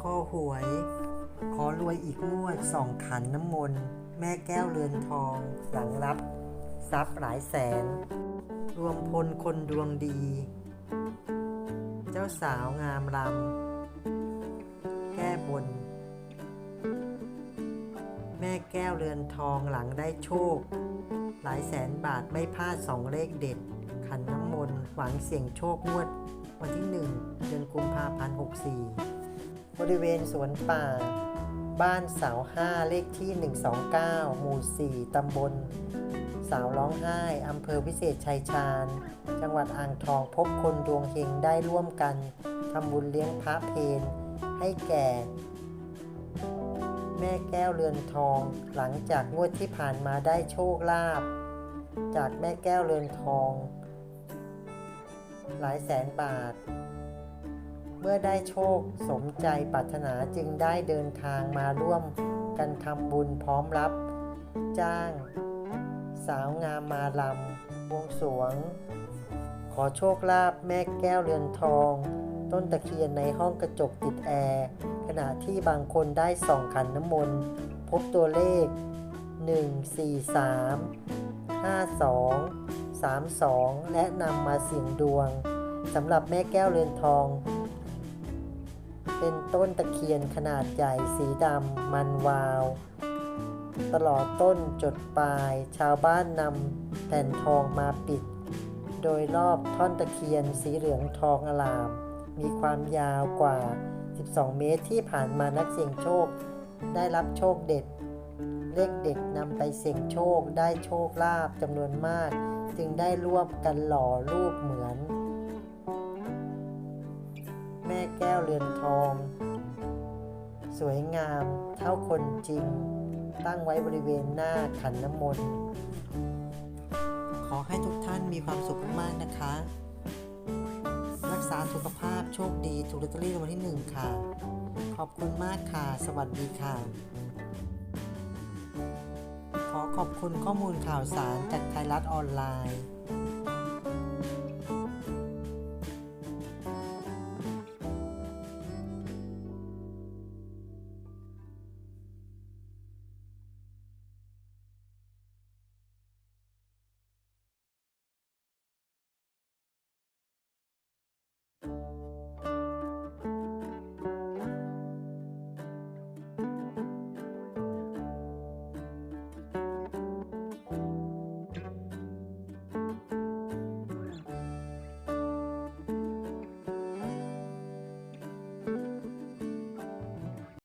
ข้อหวย ขอรวยอีกงวดสองขันน้ำมนต์แม่แก้วเรือนทอง หลังรับ ทรัพย์หลายแสน รวมพลคนดวงดี เจ้าสาวงามรำแก้บน แม่แก้วเรือนทองหลังได้โชค หลายแสนบาทไม่พลาดสองเลขเด็ด ขันน้ำมนต์หวังเสี่ยงโชคงวด วันที่1เดือนกุมภาพันธ์64 บริเวณสวนป่า บ้านเสาห้าเลขที่ 129 หมู่ 4 ตำบล สาวร้องไห้ อำเภอวิเศษชัยชาญ จังหวัดอ่างทองพบคนดวงเฮงได้ร่วมกันทำบุญเลี้ยงพระเพนให้แก่ แม่แก้วเรือนทอง หลังจากงวดที่ผ่านมาได้โชคลาภจากแม่แก้วเรือนทอง หลายแสนบาท เมื่อได้โชคสมใจปรารถนาจึงได้เดินทางมาร่วมกันทำบุญพร้อมรับ จ้าง สาวงามมาลำวงสวง ขอโชคลาภแม่แก้วเรือนทอง ต้นตะเคียนในห้องกระจกติดแอร์ ขณะที่บางคนได้ส่องขันน้ำมนต์พบตัวเลข 1 4 3 5 2 3 2 และนำมาเสี่ยงดวงสำหรับแม่แก้วเรือนทอง เป็นต้นตะเคียนขนาดใหญ่สีดำมันวาว ตลอดต้นจดปลาย ชาวบ้านนำแผ่นทองมาปิด โดยรอบท่อนตะเคียนสีเหลืองทองอลาม มีความยาวกว่า 12 เมตรที่ผ่านมานักเสี่ยงโชค ได้รับโชคเด็ดเลขเด็ดนำไปเสี่ยงโชคได้โชคลาภจำนวนมาก จึงได้ร่วมกันหล่อรูปเหมือน แม่แก้วเรือนทอง สวยงามเท่าคนจริง ตั้งไว้บริเวณหน้าขันน้ำมนต์ ขอให้ทุกท่านมีความสุขมากๆนะคะ รักษาสุขภาพโชคดีถูกลอตเตอรี่รางวัลที่หนึ่งค่ะ ขอบคุณมากค่ะ สวัสดีค่ะ ขอขอบคุณข้อมูลข่าวสารจากไทยรัฐออนไลน์